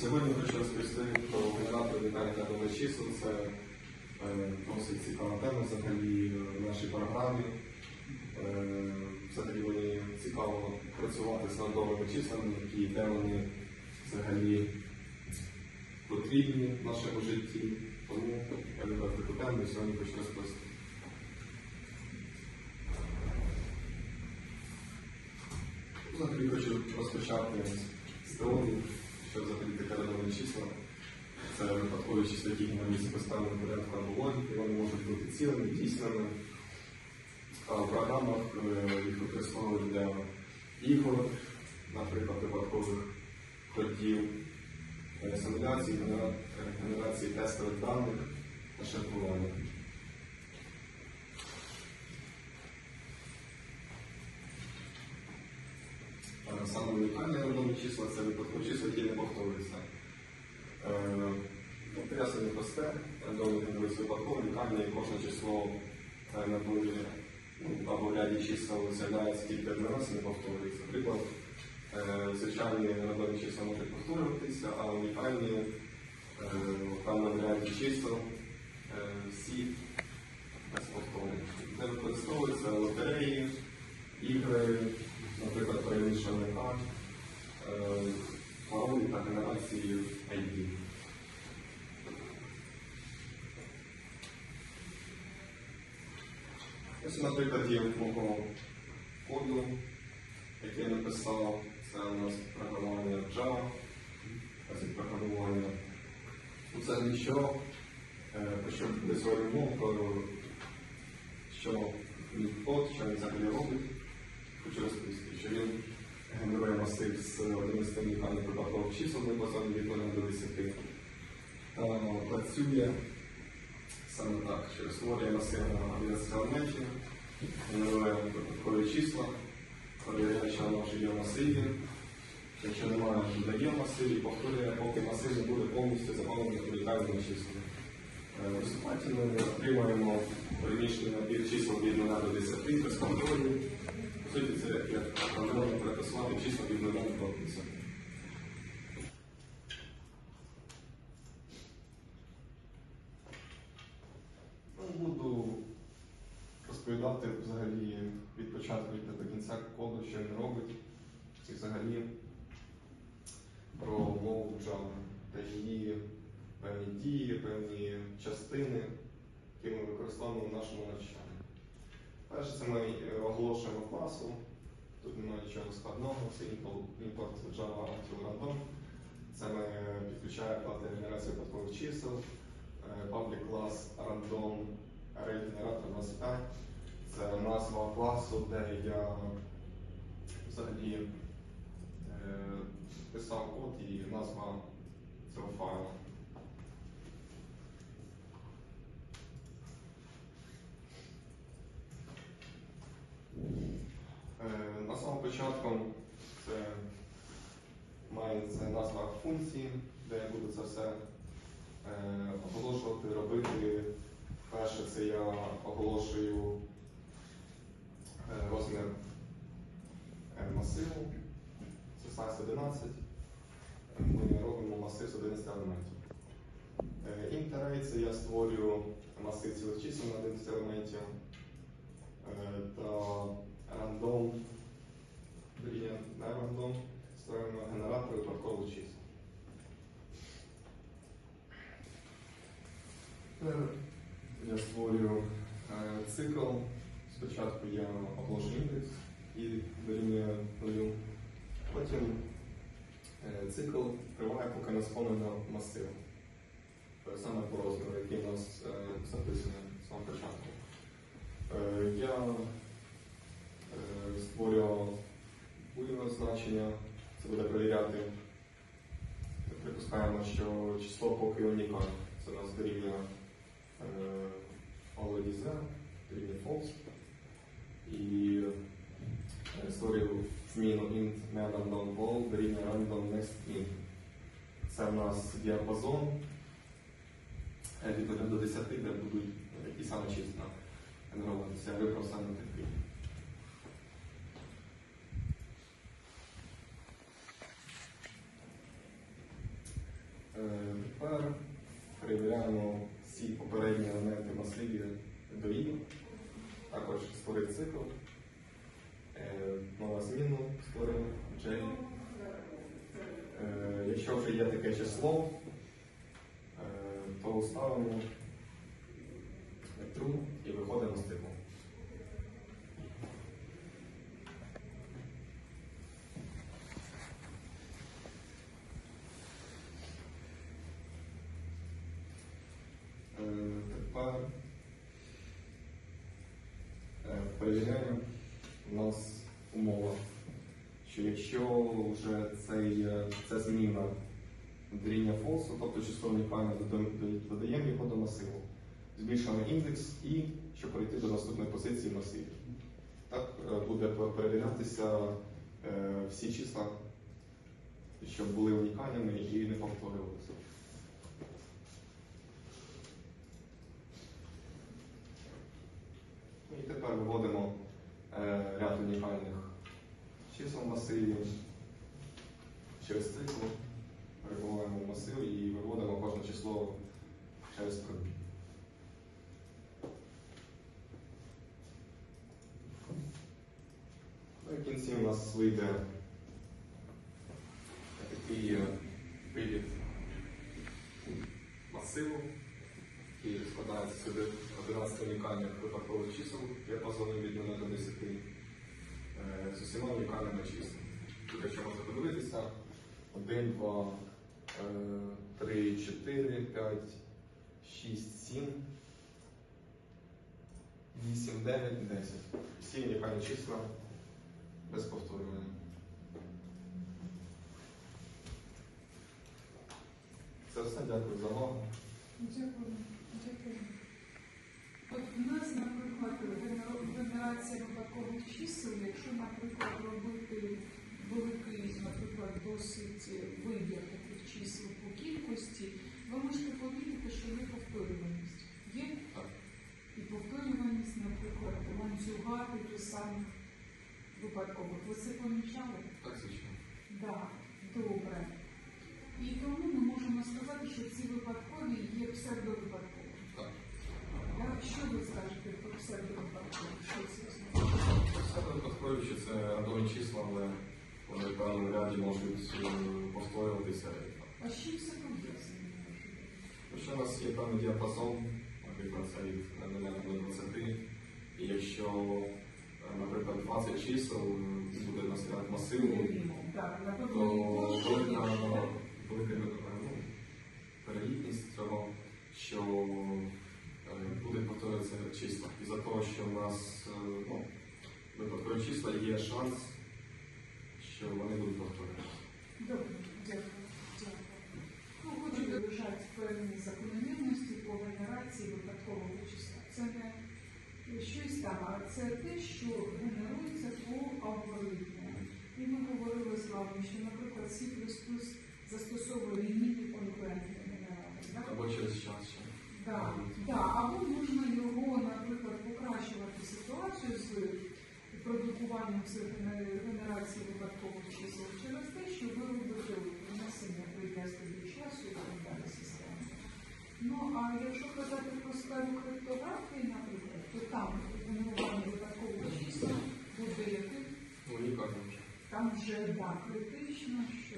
Сьогодні хочу розповісти про генератор унікальних рядових чисел. Це е, досить цікава тема взагалі в нашій програмі. Е, Взагалі мені цікаво працювати з рандомними числами, які де взагалі потрібні в нашому житті. Тому я вибрав таку тему і сьогодні хочу розповісти. Взагалі хочу розпочати з теорії, що взагалі таке рядові числа. Це випадкові числа, які на місці поставлені порядку або логіки, вони можуть бути цілими, дійсними. А в програмах е, їх використовують для ігор, наприклад, випадкових ходів, е, симуляції, е, генерації тестових даних та шаркування. Е, Саме унікальні рандомні числа це випадкові числа, які не повторюються. Е, ну, Пояснення просте, рандомні генеруються випадково, унікальні кожне число е, на долі ну, або ряді чисел з'являється тільки один раз і не повторюється. Наприклад, е, звичайні рандомні числа можуть повторюватися, а унікальні е, в певному ряді чисел всі без повторень. Це використовуються лотереї, ігри, наприклад, перемішаний карт, е, паролі та генерації ID. Ось, наприклад, є мого коду, який я написав. Це у нас програмування Java, програмування. Ну, Це нічого, про що буде сьогодні про що мій код, що він взагалі робить. Хочу розповісти, що він генерує масив з 11 унікальних випадкових чисел, ми посаді від 0 до 10. Працює саме так, що створює масив на 11 елементів, генерує випадкові числа, перевіряє, що воно вже є масиві. Якщо немає, то дає в масиві, повторює, поки масив буде повністю заповнений унікальними числами. В результаті ми отримаємо переміщений набір чисел від 0 до 10 без контролю. По суті, це як контрольно переписувати числа від 0 до 10. Ну, Буду розповідати взагалі від початку і до кінця коду, що він робить, і взагалі про мову Java та її певні дії, певні частини, які ми використовуємо в нашому навчанні. Перше, це ми оголошуємо класу. Тут немає нічого складного, це імпорт Java Active Random. Це ми підключаємо для генерації випадкових чисел, public клас random array генератор 25. Це назва класу, де я взагалі е, писав код і назва цього файлу. Е, На самому початку це мається назва функції, де я буду це все е, оголошувати, робити. Перше, це я оголошую розмір е, масиву. Це size 11. Ми робимо масив з 11 елементів. Е, array – це я створюю масив цілих чисел на 11 елементів. Е, Та рандом, не рандом, створюємо генератор випадкових чисел. Я створюю е, цикл. Спочатку я оголошую індекс і дорівнює нулю. Потім е, цикл триває, поки не сповнено масив. Е, Саме по розміру, який у нас е, записаний з самого початку. Я створював будь значення, це буде перевіряти. Припускаємо, що число поки унікальне. Це у нас дорівнює already there, дорівнює false. І е, створив зміну int main random ball дорівнює random next int. Це в нас діапазон е, від 1 до 10, де будуть такі самі числа генеруватися. Я вибрав саме такий. Тепер перевіряємо всі попередні елементи масиві дорівнює. Також створив цикл. Е, Нова зміну створив. Е, Якщо вже є таке число, е, то ставимо true і виходимо з типу. Тепер е, перевіряємо. У нас умова, що якщо вже цей, е, ця зміна дорівнює фолсу, тобто число унікальне, додаємо- його до масиву. Збільшуємо індекс і щоб перейти до наступної позиції в масиві. Так е, буде перевірятися е, всі числа, щоб були унікальними і не повторювалися. Ну, І тепер виводимо е, ряд унікальних чисел в масиві цикл, перебуваємо в масив і виводимо кожне число через пробіг. Ну, в кінці у нас вийде такий е, виліт масиву, який складається з 11 унікальних випадкових чисел, діапазоном від 0 до 10, е, з усіма унікальними числами. Тут, якщо можна подивитися, 1, 2, 3, 4, 5, 6, 7, 8, 9, 10. Всі унікальні числа без повторювання. Це все, дякую за увагу. Дякую. Дякую. От у нас, наприклад, генер- генерація випадкових чисел, якщо, наприклад, робити наприклад, досить таких чисел по кількості, ви можете помітити, що є повторюваність. Є Так. і повторюваність, наприклад, ланцюга тих самих випадкових. Ви це помічали? Так, звичайно. Да, добре. І тому ми можемо сказати, що ці випадкові є псевдовипадкові. Так. А Що ви скажете про псевдовипадкові? Що це означає? Все випадкові, що це рандомні числа, але вони в певному ряді можуть е, повторюватися. А чим це пов'язано? Якщо у нас є певний діапазон, наприклад, це від 0 до 20, і якщо, е, наприклад, 20 чисел буде на ряд масиву, то велика, велика е, ну, перелітність цього, що е, будуть повторюватися числа. І за того, що у нас ну, випадкові числа є шанс, що вони будуть повторюватися. Добре, дякую. Ну, Хочу виражати певні закономірності по генерації випадкового числа. Це не щось там, а це те, що генерується по алгоритму. І ми говорили з вами, що, наприклад, C++ застосовує ні. А якщо казати про сферу криптографії, наприклад, то там формування такого числа буде. Там вже так, критично, що